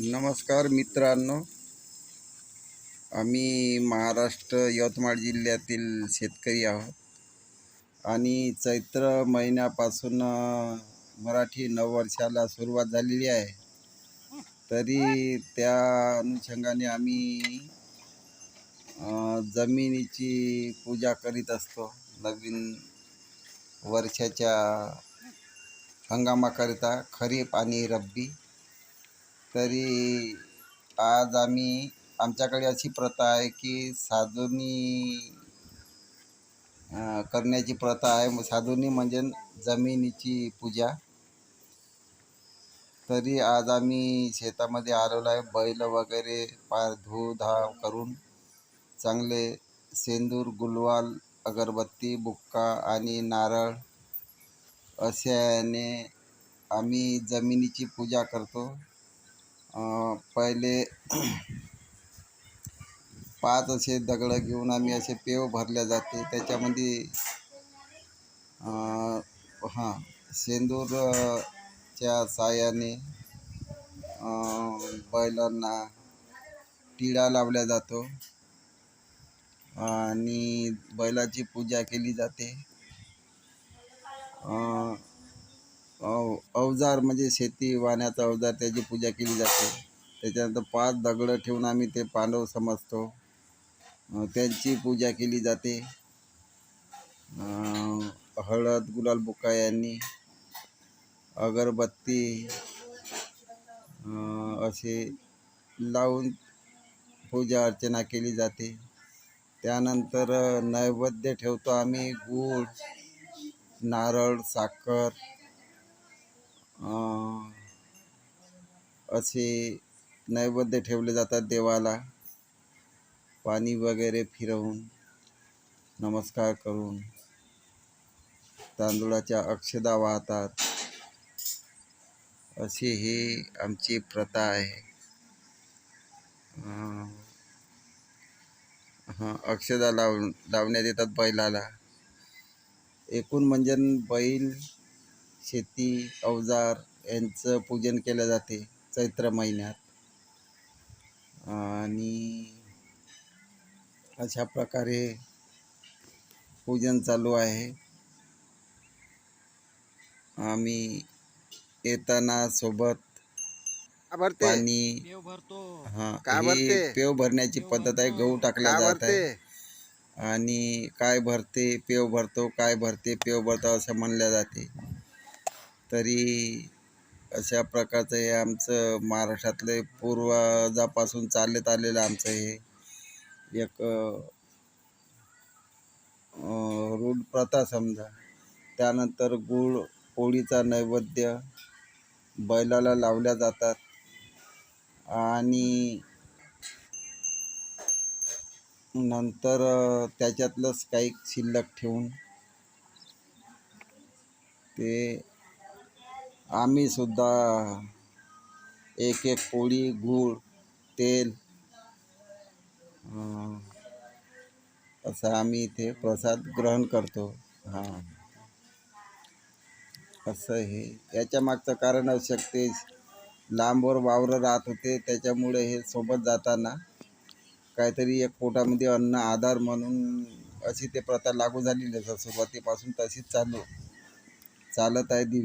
नमस्कार मित्रांनो. आम्ही महाराष्ट्र यवतमाळ जिल्ह्यातील शेतकरी आहोत. आणि चैत्र महिन्यापासून मराठी नववर्षाला सुरुवात झालेली आहे. तरी त्या अनुषंगाने आम्ही जमिनीची पूजा करीत असतो. नवीन वर्षाच्या हंगामाकरिता खरीप आणि रब्बी. तरी आज आम्ही आमच्याकडे अशी प्रथा आहे की साधुनी करण्याची प्रथा आहे. साधुनी म्हणजे जमिनीची पूजा. तरी आज आम्ही शेतामध्ये आलेलो आहे. बैल वगैरे पार धूधाव करून चांगले सेंदूर गुलवाल अगरबत्ती बुक्का आणि नारळ अशाने आम्ही जमिनीची पूजा करतो. पहिले पाच असे दगडं घेऊन आम्ही असे पेव भरल्या जाते. त्याच्यामध्ये हां सेंदूरच्या साहाय्याने बैलांना टिळा लावल्या जातो आणि बैलाची पूजा केली जाते. अवजार म्हणजे शेती वाण्याचा अवजार त्याची पूजा केली जाते. त्याच्यानंतर पाच दगडं ठेवून आम्ही ते पांडव समजतो. त्यांची पूजा केली जाते. हळद गुलाल बुक्का यांनी अगरबत्ती असे लावून पूजा अर्चना केली जाते. त्यानंतर नैवेद्य ठेवतो आम्ही गूळ नारळ साखर असे नैवेद्य ठेवले जातात देवाला. पाणी वगैरे फिरवून नमस्कार करून तांदूळाच्या अक्षदा वाहतात. अशी ही आमची प्रथा आहे. हां अक्षदा लाव लावण्यात येतात बैलाला. एकूण म्हणजे बैल शेती अवजार यांचं पूजन केलं जाते चैत्र महिन्यात. आणि अशा प्रकारे पूजन चालू आहे. आम्ही येताना सोबत का भरते पाणी हा का ही भरते? पेव भरण्याची पद्धत आहे गहू टाकला का जात आहे. आणि काय भरते पेव भरतो काय भरते पेव भरतो असं म्हणल्या जाते. तरी अशा प्रकारचं हे आमचं महाराष्ट्रातले पूर्वजापासून चालत आलेलं आमचं हे एक रूढ प्रथा समजा. त्यानंतर गूळ पोळीचा नैवेद्य बैलाला लावल्या जातात. आणि नंतर त्याच्यातलंच काही शिल्लक ठेवून ते आम्ही सुद्धा एक एक पोळी गूळ तेल असं आम्ही इथे प्रसाद ग्रहण करतो. हां. असं हे. याच्या मागचं कारण असू शकते लांबवर वावरं राहत होते त्याच्यामुळे हे सोबत जाताना काहीतरी एक पोटामध्ये अन्न आधार म्हणून अशी ते प्रथा लागू झालेली आहे. सुरुवातीपासून तशीच चालू चालत आहे दिव